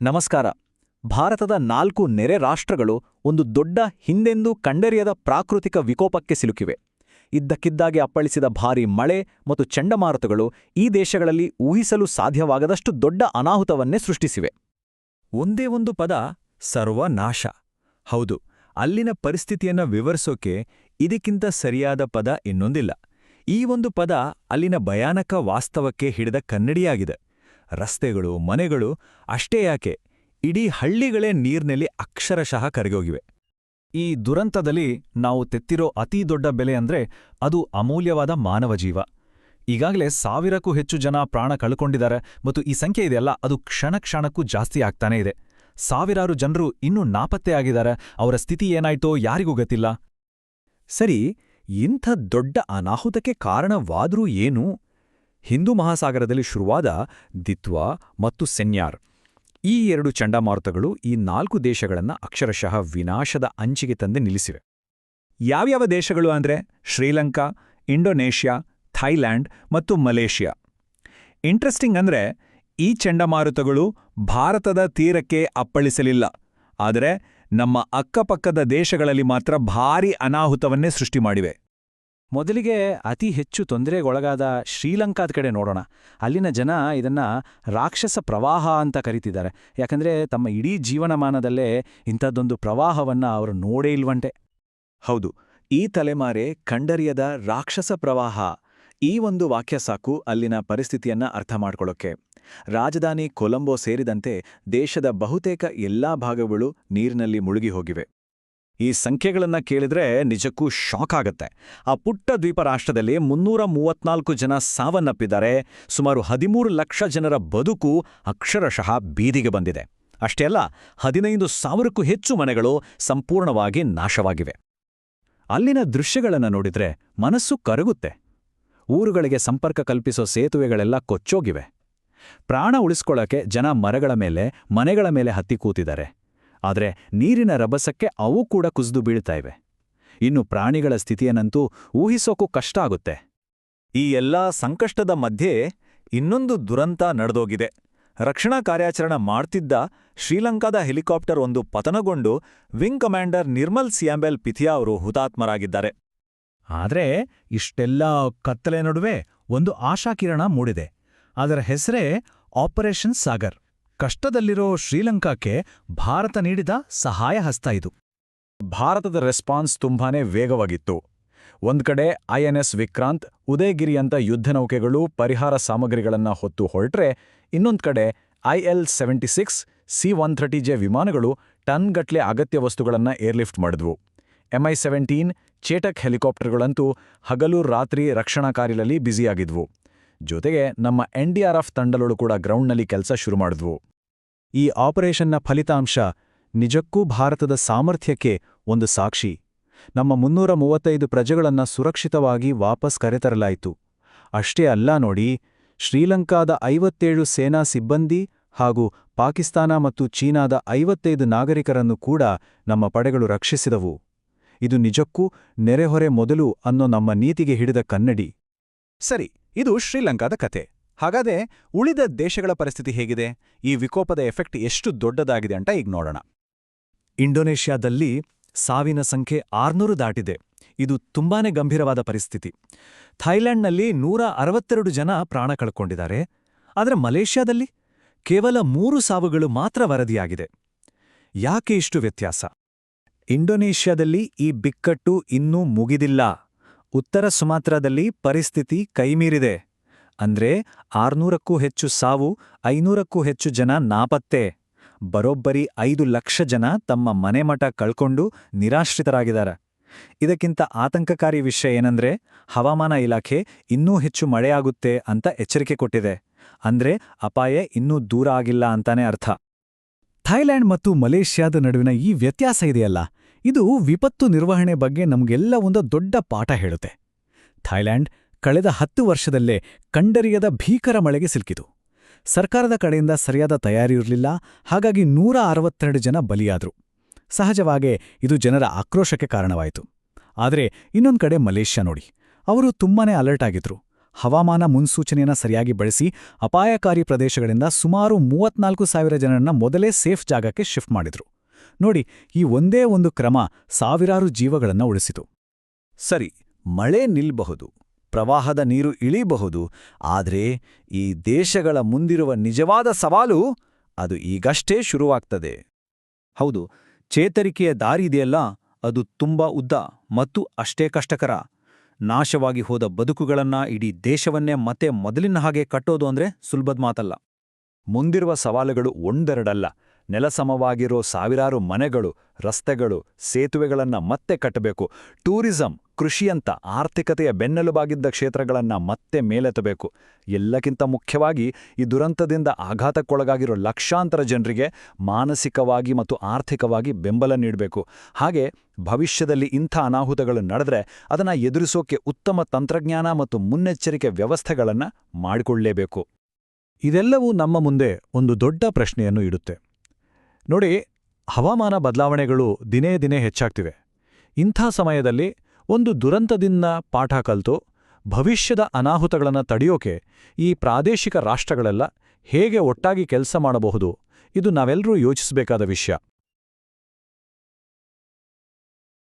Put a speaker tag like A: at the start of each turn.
A: ನಮಸ್ಕಾರ. ಭಾರತದ ನಾಲ್ಕು ನೆರೆ ರಾಷ್ಟ್ರಗಳು ಒಂದು ದೊಡ್ಡ ಹಿಂದೆಂದೂ ಕಂಡರಿಯದ ಪ್ರಾಕೃತಿಕ ವಿಕೋಪಕ್ಕೆ ಸಿಲುಕಿವೆ. ಇದ್ದಕ್ಕಿದ್ದಾಗೆ ಅಪ್ಪಳಿಸಿದ ಭಾರೀ ಮಳೆ ಮತ್ತು ಚಂಡಮಾರುತಗಳು ಈ ದೇಶಗಳಲ್ಲಿ ಊಹಿಸಲು ಸಾಧ್ಯವಾಗದಷ್ಟು ದೊಡ್ಡ ಅನಾಹುತವನ್ನೇ ಸೃಷ್ಟಿಸಿವೆ.
B: ಒಂದೇ ಒಂದು ಪದ, ಸರ್ವನಾಶ. ಹೌದು, ಅಲ್ಲಿನ ಪರಿಸ್ಥಿತಿಯನ್ನ ವಿವರಿಸೋಕೆ ಇದಕ್ಕಿಂತ ಸರಿಯಾದ ಪದ ಇನ್ನೊಂದಿಲ್ಲ. ಈ ಒಂದು ಪದ ಅಲ್ಲಿನ ಭಯಾನಕ ವಾಸ್ತವಕ್ಕೆ ಹಿಡಿದ ಕನ್ನಡಿಯಾಗಿದೆ. ರಸ್ತೆಗಳು, ಮನೆಗಳು ಅಷ್ಟೇ ಯಾಕೆ? ಇಡೀ ಹಳ್ಳಿಗಳೇ ನೀರ್ನಲ್ಲಿ ಅಕ್ಷರಶಃ ಕರಗೋಗಿವೆ.
A: ಈ ದುರಂತದಲ್ಲಿ ನಾವು ತೆತ್ತಿರೋ ಅತೀ ದೊಡ್ಡ ಬೆಲೆ ಅಂದ್ರೆ ಅದು ಅಮೂಲ್ಯವಾದ ಮಾನವ ಜೀವ. ಈಗಾಗಲೇ ಸಾವಿರಕ್ಕೂ ಹೆಚ್ಚು ಜನ ಪ್ರಾಣ ಕಳ್ಕೊಂಡಿದ್ದಾರೆ ಮತ್ತು ಈ ಸಂಖ್ಯೆ ಇದೆಯಲ್ಲ ಅದು ಕ್ಷಣ ಕ್ಷಣಕ್ಕೂ ಜಾಸ್ತಿ ಆಗ್ತಾನೇ ಇದೆ. ಸಾವಿರಾರು ಜನರು ಇನ್ನೂ ನಾಪತ್ತೆ ಆಗಿದ್ದಾರೆ, ಅವರ ಸ್ಥಿತಿ ಏನಾಯ್ತೋ ಯಾರಿಗೂ ಗೊತ್ತಿಲ್ಲ. ಸರಿ, ಇಂಥ ದೊಡ್ಡ ಅನಾಹುತಕ್ಕೆ ಕಾರಣವಾದ್ರೂ ಏನು? ಹಿಂದೂ ಮಹಾಸಾಗರದಲ್ಲಿ ಶುರುವಾದ ದಿತ್ವ ಮತ್ತು ಸೆನ್ಯಾರ್. ಈ ಎರಡು ಚಂಡಮಾರುತಗಳು ಈ ನಾಲ್ಕು ದೇಶಗಳನ್ನು ಅಕ್ಷರಶಃ ವಿನಾಶದ ಅಂಚಿಗೆ ತಂದೆ ನಿಲ್ಲಿಸಿವೆ. ಯಾವ್ಯಾವ ದೇಶಗಳು ಅಂದ್ರೆ? ಶ್ರೀಲಂಕಾ, ಇಂಡೋನೇಷ್ಯಾ ಥೈಲ್ಯಾಂಡ್ ಮತ್ತು ಮಲೇಷ್ಯಾ. ಇಂಟ್ರೆಸ್ಟಿಂಗ್ ಅಂದ್ರೆ ಈ ಚಂಡಮಾರುತಗಳು ಭಾರತದ ತೀರಕ್ಕೆ ಅಪ್ಪಳಿಸಲಿಲ್ಲ. ಆದರೆ ನಮ್ಮ ಅಕ್ಕಪಕ್ಕದ ದೇಶಗಳಲ್ಲಿ ಮಾತ್ರ ಭಾರೀ ಅನಾಹುತವನ್ನೇ ಸೃಷ್ಟಿ ಮಾಡಿವೆ. ಮೊದಲಿಗೆ ಅತಿ ಹೆಚ್ಚು ತೊಂದರೆಗೊಳಗಾದ ಶ್ರೀಲಂಕಾದ ಕಡೆ ನೋಡೋಣ. ಅಲ್ಲಿನ ಜನ ಇದನ್ನ ರಾಕ್ಷಸ ಪ್ರವಾಹ ಅಂತ ಕರೀತಿದ್ದಾರೆ. ಯಾಕಂದ್ರೆ ತಮ್ಮ ಇಡೀ ಜೀವನಮಾನದಲ್ಲೇ ಇಂಥದ್ದೊಂದು ಪ್ರವಾಹವನ್ನ ಅವರು ನೋಡೇ ಇಲ್ವಂಟೆ ಹೌದು, ಈ ತಲೆಮಾರೆ ಕಂಡರಿಯದ ರಾಕ್ಷಸ ಪ್ರವಾಹ. ಈ ಒಂದು ವಾಕ್ಯ ಸಾಕು ಅಲ್ಲಿನ ಪರಿಸ್ಥಿತಿಯನ್ನ ಅರ್ಥ ಮಾಡ್ಕೊಳ್ಳೋಕೆ ರಾಜಧಾನಿ ಕೊಲಂಬೋ ಸೇರಿದಂತೆ ದೇಶದ ಬಹುತೇಕ ಎಲ್ಲಾ ಭಾಗಗಳು ನೀರಿನಲ್ಲಿ ಮುಳುಗಿ ಹೋಗಿವೆ. ಈ ಸಂಖ್ಯೆಗಳನ್ನ ಕೇಳಿದ್ರೆ ನಿಜಕ್ಕೂ ಶಾಕ್ ಆಗತ್ತೆ. ಆ ಪುಟ್ಟ ದ್ವೀಪ ರಾಷ್ಟ್ರದಲ್ಲಿ ಮುನ್ನೂರ ಮೂವತ್ನಾಲ್ಕು ಜನ ಸಾವನ್ನಪ್ಪಿದ್ದಾರೆ. ಸುಮಾರು ಹದಿಮೂರು ಲಕ್ಷ ಜನರ ಬದುಕು ಅಕ್ಷರಶಃ ಬೀದಿಗೆ ಬಂದಿದೆ. ಅಷ್ಟೇ ಅಲ್ಲ, ಹದಿನೈದು ಸಾವಿರಕ್ಕೂ ಹೆಚ್ಚು ಮನೆಗಳು ಸಂಪೂರ್ಣವಾಗಿ ನಾಶವಾಗಿವೆ. ಅಲ್ಲಿನ ದೃಶ್ಯಗಳನ್ನು ನೋಡಿದ್ರೆ ಮನಸ್ಸು ಕರಗುತ್ತೆ. ಊರುಗಳಿಗೆ ಸಂಪರ್ಕ ಕಲ್ಪಿಸೋ ಸೇತುವೆಗಳೆಲ್ಲ ಕೊಚ್ಚೋಗಿವೆ. ಪ್ರಾಣ ಉಳಿಸ್ಕೊಳ್ಳೋಕೆ ಜನ ಮರಗಳ ಮೇಲೆ, ಮನೆಗಳ ಮೇಲೆ ಹತ್ತಿ ಕೂತಿದ್ದಾರೆ. ಆದರೆ ನೀರಿನ ರಭಸಕ್ಕೆ ಅವು ಕೂಡ ಕುಸಿದು ಬೀಳ್ತಾ ಇವೆ. ಇನ್ನು ಪ್ರಾಣಿಗಳ ಸ್ಥಿತಿಯನ್ನಂತೂ ಊಹಿಸೋಕು ಕಷ್ಟ ಆಗುತ್ತೆ. ಈ ಎಲ್ಲಾ ಸಂಕಷ್ಟದ ಮಧ್ಯೆ ಇನ್ನೊಂದು ದುರಂತ ನಡೆದೋಗಿದೆ. ರಕ್ಷಣಾ ಕಾರ್ಯಾಚರಣೆ ಮಾಡ್ತಿದ್ದ ಶ್ರೀಲಂಕಾದ ಹೆಲಿಕಾಪ್ಟರ್ ಒಂದು ಪತನಗೊಂಡು wing commander Nirmal Siyambalapitiya ಅವರು ಹುತಾತ್ಮರಾಗಿದ್ದಾರೆ. ಆದರೆ ಇಷ್ಟೆಲ್ಲ ಕತ್ತಲೆ ನಡುವೆ ಒಂದು ಆಶಾಕಿರಣ ಮೂಡಿದೆ. ಅದರ ಹೆಸರೇ ಆಪರೇಷನ್ ಸಾಗರ್. ಕಷ್ಟದಲ್ಲಿರೋ ಶ್ರೀಲಂಕಾಕ್ಕೆ ಭಾರತ ನೀಡಿದ ಸಹಾಯ ಹಸ್ತ ಇದು. ಭಾರತದ ರೆಸ್ಪಾನ್ಸ್ ತುಂಬಾನೇ ವೇಗವಾಗಿತ್ತು. ಒಂದು ಕಡೆ ಐಎನ್ಎಸ್ ವಿಕ್ರಾಂತ್ ಉದಯಗಿರಿಯಂಥ ಯುದ್ಧನೌಕೆಗಳು ಯುದ್ಧ ನೌಕೆಗಳು ಪರಿಹಾರ ಸಾಮಗ್ರಿಗಳನ್ನ ಹೊತ್ತು ಹೊರಟ್ರೆ, ಇನ್ನೊಂದು ಕಡೆ IL seventy six, C one thirty J ವಿಮಾನಗಳು ಟನ್ಗಟ್ಲೆ ಅಗತ್ಯ ವಸ್ತುಗಳನ್ನ ಏರ್ಲಿಫ್ಟ್ ಮಾಡಿದ್ವು. ಎಂಐ ಸೆವೆಂಟೀನ್, ಚೇಟಕ್ ಹೆಲಿಕಾಪ್ಟರ್ಗಳಂತೂ ಹಗಲು ರಾತ್ರಿ ರಕ್ಷಣಾ ಕಾರ್ಯದಲ್ಲಿ ಬ್ಯುಸಿಯಾಗಿದ್ವು. ಜೊತೆಗೆ ನಮ್ಮ ಎನ್ಡಿಆರ್ಎಫ್ ತಂಡಗಳು ಕೂಡ ಗ್ರೌಂಡ್ನಲ್ಲಿ ಕೆಲಸ ಶುರು ಮಾಡಿದ್ವು. ಈ ಆಪರೇಷನ್ನ ಫಲಿತಾಂಶ ನಿಜಕ್ಕೂ ಭಾರತದ ಸಾಮರ್ಥ್ಯಕ್ಕೆ ಒಂದು ಸಾಕ್ಷಿ. ನಮ್ಮ ಮುನ್ನೂರ ಮೂವತ್ತೈದು ಪ್ರಜೆಗಳನ್ನು ಸುರಕ್ಷಿತವಾಗಿ ವಾಪಸ್ ಕರೆತರಲಾಯಿತು. ಅಷ್ಟೇ ಅಲ್ಲ ನೋಡಿ, ಶ್ರೀಲಂಕಾದ ಐವತ್ತೇಳು ಸೇನಾ ಸಿಬ್ಬಂದಿ ಹಾಗೂ ಪಾಕಿಸ್ತಾನ ಮತ್ತು ಚೀನಾದ ಐವತ್ತೈದು ನಾಗರಿಕರನ್ನು ಕೂಡ ನಮ್ಮ ಪಡೆಗಳು ರಕ್ಷಿಸಿದವು. ಇದು ನಿಜಕ್ಕೂ ನೆರೆಹೊರೆ ಮೊದಲು ಅನ್ನೋ ನಮ್ಮ ನೀತಿಗೆ ಹಿಡಿದ ಕನ್ನಡಿ. ಸರಿ ಇದು ಶ್ರೀಲಂಕಾದ ಕತೆ. ಹಾಗಾದ್ರೆ ಉಳಿದ ದೇಶಗಳ ಪರಿಸ್ಥಿತಿ ಹೇಗಿದೆ? ಈ ವಿಕೋಪದ ಎಫೆಕ್ಟ್ ಎಷ್ಟು ದೊಡ್ಡದಾಗಿದೆ ಅಂತ ಈಗ ನೋಡೋಣ. ಇಂಡೋನೇಷ್ಯಾದಲ್ಲಿ ಸಾವಿನ ಸಂಖ್ಯೆ ಆರ್ನೂರು ದಾಟಿದೆ. ಇದು ತುಂಬಾನೇ ಗಂಭೀರವಾದ ಪರಿಸ್ಥಿತಿ. ಥೈಲ್ಯಾಂಡ್ನಲ್ಲಿ ನೂರ ಅರವತ್ತೆರಡು ಜನ ಪ್ರಾಣ ಕಳ್ಕೊಂಡಿದ್ದಾರೆ. ಆದರೆ ಮಲೇಷ್ಯಾದಲ್ಲಿ ಕೇವಲ ಮೂರು ಸಾವುಗಳು ಮಾತ್ರ ವರದಿಯಾಗಿದೆ. ಯಾಕೆ ಇಷ್ಟು ವ್ಯತ್ಯಾಸ? ಇಂಡೋನೇಷ್ಯಾದಲ್ಲಿ ಈ ಬಿಕ್ಕಟ್ಟು ಇನ್ನೂ ಮುಗಿದಿಲ್ಲ. ಉತ್ತರ ಸುಮಾತ್ರಾದಲ್ಲಿ ಪರಿಸ್ಥಿತಿ ಕೈಮೀರಿದೆ. ಅಂದ್ರೆ ಆರ್ನೂರಕ್ಕೂ ಹೆಚ್ಚು ಸಾವು, ಐನೂರಕ್ಕೂ ಹೆಚ್ಚು ಜನ ನಾಪತ್ತೆ. ಬರೋಬ್ಬರಿ ಐದು ಲಕ್ಷ ಜನ ತಮ್ಮ ಮನೆಮಠ ಕಳ್ಕೊಂಡು ನಿರಾಶ್ರಿತರಾಗಿದ್ದಾರೆ. ಇದಕ್ಕಿಂತ ಆತಂಕಕಾರಿ ವಿಷಯ ಏನಂದ್ರೆ, ಹವಾಮಾನ ಇಲಾಖೆ ಇನ್ನೂ ಹೆಚ್ಚು ಮಳೆಯಾಗುತ್ತೆ ಅಂತ ಎಚ್ಚರಿಕೆ ಕೊಟ್ಟಿದೆ. ಅಂದ್ರೆ ಅಪಾಯ ಇನ್ನೂ ದೂರ ಆಗಿಲ್ಲ ಅಂತಾನೆ ಅರ್ಥ. ಥೈಲ್ಯಾಂಡ್ ಮತ್ತು ಮಲೇಷ್ಯಾದ ನಡುವಿನ ಈ ವ್ಯತ್ಯಾಸ ಇದೆಯಲ್ಲ? ಇದು ವಿಪತ್ತು ನಿರ್ವಹಣೆ ಬಗ್ಗೆ ನಮಗೆಲ್ಲ ಒಂದು ದೊಡ್ಡ ಪಾಠ ಹೇಳುತ್ತೆ. ಥಾಯ್ಲ್ಯಾಂಡ್ ಕಳೆದ ಹತ್ತು ವರ್ಷದಲ್ಲೇ ಕಂಡರಿಯದ ಭೀಕರ ಮಳೆಗೆ ಸಿಲುಕಿತು. ಸರ್ಕಾರದ ಕಡೆಯಿಂದ ಸರಿಯಾದ ತಯಾರಿ ಇರಲಿಲ್ಲ, ಹಾಗಾಗಿ ನೂರ ಅರವತ್ತೆರಡು ಜನ ಬಲಿಯಾದರು. ಸಹಜವಾಗೇ ಇದು ಜನರ ಆಕ್ರೋಶಕ್ಕೆ ಕಾರಣವಾಯಿತು. ಆದರೆ ಇನ್ನೊಂದು ಕಡೆ ಮಲೇಷ್ಯಾ ನೋಡಿ, ಅವರು ತುಂಬಾನೇ ಅಲರ್ಟ್ ಆಗಿದ್ರು.
C: ಹವಾಮಾನ ಮುನ್ಸೂಚನೆಯನ್ನು ಸರಿಯಾಗಿ ಬಳಸಿ ಅಪಾಯಕಾರಿ ಪ್ರದೇಶಗಳಿಂದ ಸುಮಾರು ಮೂವತ್ನಾಲ್ಕು ಸಾವಿರ ಜನರನ್ನ ಮೊದಲೇ ಸೇಫ್ ಜಾಗಕ್ಕೆ ಶಿಫ್ಟ್ ಮಾಡಿದ್ರು. ನೋಡಿ, ಈ ಒಂದೇ ಒಂದು ಕ್ರಮ ಸಾವಿರಾರು ಜೀವಗಳನ್ನು ಉಳಿಸಿತು.
B: ಸರಿ, ಮಳೆ ನಿಲ್ಬಹುದು, ಪ್ರವಾಹದ ನೀರು ಇಳಿಬಹುದು, ಆದರೆ ಈ ದೇಶಗಳ ಮುಂದಿರುವ ನಿಜವಾದ ಸವಾಲು ಅದು ಈಗಷ್ಟೇ ಶುರುವಾಗ್ತದೆ. ಹೌದು, ಚೇತರಿಕೆಯ ದಾರಿದೆಯಲ್ಲ ಅದು ತುಂಬಾ ಉದ್ದ ಮತ್ತು ಅಷ್ಟೇ ಕಷ್ಟಕರ. ನಾಶವಾಗಿ ಹೋದ ಬದುಕುಗಳನ್ನ ಇಡೀ ದೇಶವನ್ನೇ ಮತ್ತೆ ಮೊದಲಿನ ಹಾಗೆ ಕಟ್ಟೋದು ಅಂದ್ರೆ ಸುಲಭದ ಮಾತಲ್ಲ. ಮುಂದಿರುವ ಸವಾಲುಗಳು ಒಂದೆರಡಲ್ಲ. ನೆಲಸಮವಾಗಿರೋ ಸಾವಿರಾರು ಮನೆಗಳು, ರಸ್ತೆಗಳು, ಸೇತುವೆಗಳನ್ನ ಮತ್ತೆ ಕಟ್ಟಬೇಕು. ಟೂರಿಸಂ, ಕೃಷಿಯಂತ ಆರ್ಥಿಕತೆಯ ಬೆನ್ನೆಲುಬಾಗಿದ್ದ ಕ್ಷೇತ್ರಗಳನ್ನ ಮತ್ತೆ ಮೇಲೆತ್ತಬೇಕು. ಎಲ್ಲಕ್ಕಿಂತ ಮುಖ್ಯವಾಗಿ ಈ ದುರಂತದಿಂದ ಆಘಾತಕ್ಕೊಳಗಾಗಿರೋ ಲಕ್ಷಾಂತರ ಜನರಿಗೆ ಮಾನಸಿಕವಾಗಿ ಮತ್ತು ಆರ್ಥಿಕವಾಗಿ ಬೆಂಬಲ ನೀಡಬೇಕು. ಹಾಗೆ ಭವಿಷ್ಯದಲ್ಲಿ ಇಂಥ ಅನಾಹುತಗಳು ನಡೆದರೆ ಅದನ್ನ ಎದುರಿಸೋಕೆ ಉತ್ತಮ ತಂತ್ರಜ್ಞಾನ ಮತ್ತು ಮುನ್ನೆಚ್ಚರಿಕೆ ವ್ಯವಸ್ಥೆಗಳನ್ನು ಮಾಡಿಕೊಳ್ಳಲೇಬೇಕು
C: ಇದೆಲ್ಲವೂ ನಮ್ಮ ಮುಂದೆ ಒಂದು ದೊಡ್ಡ ಪ್ರಶ್ನೆಯನ್ನು ಇಡುತ್ತೆ. ನೋಡಿ, ಹವಾಮಾನ ಬದಲಾವಣೆಗಳು ದಿನೇ ದಿನೇ ಹೆಚ್ಚಾಗ್ತಿವೆ. ಇಂಥ ಸಮಯದಲ್ಲಿ ಒಂದು ದುರಂತದಿಂದ ಪಾಠ ಕಲಿತು, ಭವಿಷ್ಯದ ಅನಾಹುತಗಳನ್ನು ತಡೆಯೋಕೆ ಈ ಪ್ರಾದೇಶಿಕ ರಾಷ್ಟ್ರಗಳೆಲ್ಲ ಹೇಗೆ ಒಟ್ಟಾಗಿ ಕೆಲಸ ಮಾಡಬಹುದು, ಇದು ನಾವೆಲ್ಲರೂ ಯೋಚಿಸಬೇಕಾದ ವಿಷಯ.